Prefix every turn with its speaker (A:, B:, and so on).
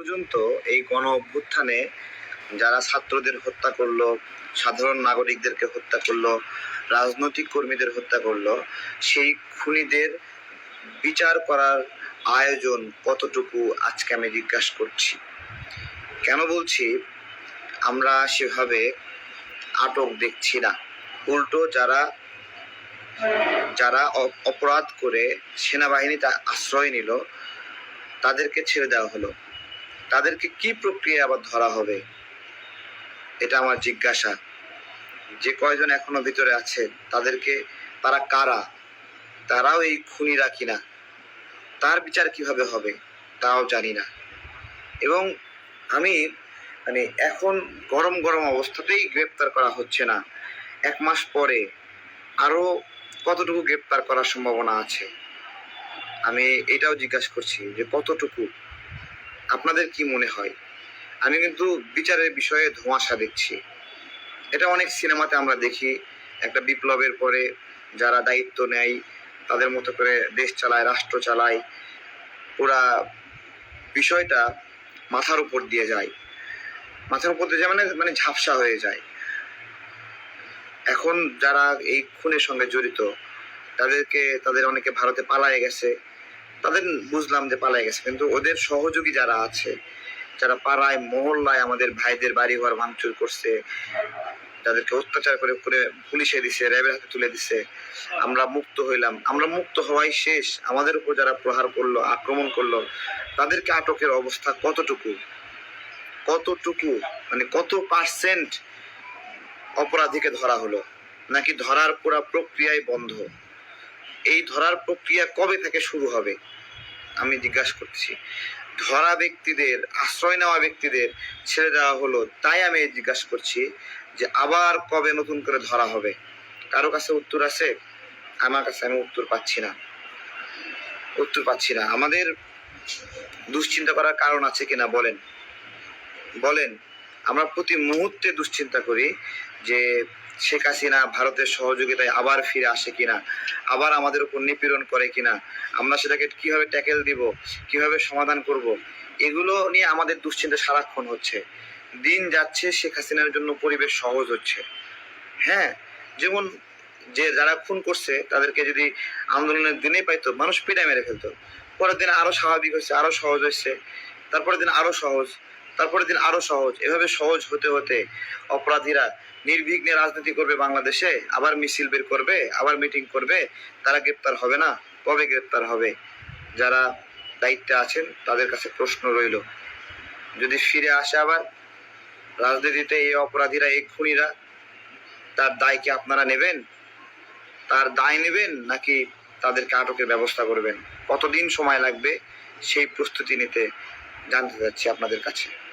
A: পর্যন্ত এই গণ অভ্যুত্থানে যারা ছাত্রদের হত্যা করল, সাধারণ নাগরিকদেরকে হত্যা করল, রাজনৈতিক কর্মীদের হত্যা করল, সেই খুনিদের বিচার করার আয়োজন কতটুকু আজকে আমি জিজ্ঞাসা করছি। কেন বলছি? আমরা সেভাবে আটক দেখছি না। উল্টো যারা যারা অপরাধ করে সেনাবাহিনীতে আশ্রয় নিল, তাদেরকে ছেড়ে দেওয়া হলো। তাদেরকে কি প্রক্রিয়া আবার ধরা হবে? এটা আমার জিজ্ঞাসা। যে কয়জন এখনও ভিতরে আছে, তাদেরকে তারা কারা? তারাও এই খুনিরা কিনা? তার বিচার কীভাবে হবে, তাও জানি না। এবং আমি মানে এখন গরম গরম অবস্থাতেই গ্রেপ্তার করা হচ্ছে না। এক মাস পরে আরও কতটুকু গ্রেপ্তার করার সম্ভাবনা আছে? আমি এটাও জিজ্ঞাসা করছি যে কতটুকু? আপনাদের কি মনে হয়? আমি কিন্তু বিচারের বিষয়ে ধোঁয়াশা দেখছি। এটা অনেক সিনেমাতে আমরা দেখি, একটা বিপ্লবের পরে যারা দায়িত্ব নেয়, তাদের মতো করে দেশ চালায়, রাষ্ট্র চালায়, পুরা বিষয়টা মাথার উপর দিয়ে যায়। মাথার উপর দিয়ে যায় মানে মানে ঝাপসা হয়ে যায়। এখন যারা এই খুনের সঙ্গে জড়িত, তাদেরকে, তাদের অনেকে ভারতে পালায়ে গেছে। তাদের বুঝলাম যে পালায়ে গেছে। কিন্তু ওদের সহযোগী যারা আছে, যারা পাড়ায়, মহল্লায় আমাদের ভাইদের বাড়ি ঘর ভাঙচুর করছে, তাদেরকে অত্যাচার করে করে পুলিশে দিছে, র্যাবের হাতে তুলে দিছে, আমরা মুক্ত হইলাম। আমরা মুক্ত হওয়াই শেষ। আমাদের উপর যারা প্রহার করল, আক্রমণ করল, তাদেরকে আটকের অবস্থা কতটুকু? কতটুকু? মানে কত পার্সেন্ট অপরাধীকে ধরা হলো? নাকি ধরার পুরা প্রক্রিয়াই বন্ধ? এই ধরার প্রক্রিয়া কবে থেকে শুরু হবে? আমি জিজ্ঞাসা করছি। ধরা ব্যক্তিদের, আশ্রয় নেওয়া ব্যক্তিদের ছেড়ে দেওয়া হলো, তাই আমি জিজ্ঞাসা করছি যে আবার কবে নতুন করে ধরা হবে? কারও কাছে উত্তর আছে? আমার কাছে আমি উত্তর পাচ্ছি না। উত্তর পাচ্ছি না। আমাদের দুশ্চিন্তা করার কারণ আছে কিনা বলেন। বলেন, আমরা প্রতি মুহূর্তে দুশ্চিন্তা করি যে শেখ হাসিনা ভারতের সহযোগিতায় আবার ফিরে আসে কিনা? আবার আমাদের উপর নিপীড়ন করে কিনা? আমরা সেটাকে কীভাবে ট্যাকেল দিব? কীভাবে সমাধান করব? এগুলো নিয়ে আমাদের দুশ্চিন্তা সারাক্ষণ হচ্ছে। দিন যাচ্ছে, শেখ হাসিনার জন্য পরিবেশ সহজ হচ্ছে। হ্যাঁ যেমন যে যারা খুন করছে, তাদেরকে যদি আন্দোলনের দিনে পাইতো, মানুষ পিটায় মেরে ফেলতো। পরের দিন আরও স্বাভাবিক হচ্ছে আরও সহজ হচ্ছে তারপরের দিন আরও সহজ। তারপরের দিন আরও সহজ। এভাবে সহজ হতে হতে অপরাধীরা নির্বিঘ্নে রাজনীতি করবে বাংলাদেশে, আবার মিছিল বের করবে, আবার মিটিং করবে, তারা গ্রেপ্তার হবে না। কবে গ্রেপ্তার হবে? যারা দায়িত্বে আছেন, তাদের কাছে প্রশ্ন রইল। যদি ফিরে আসে আবার, রাজনীতিতে এই অপরাধীরা, এই খুনিরা, তার দায় কি আপনারা নেবেন? তার দায় নেবেন নাকি তাদেরকে আটকের ব্যবস্থা করবেন? কতদিন সময় লাগবে সেই প্রস্তুতি নিতে জানতে চাচ্ছি আপনাদের কাছে।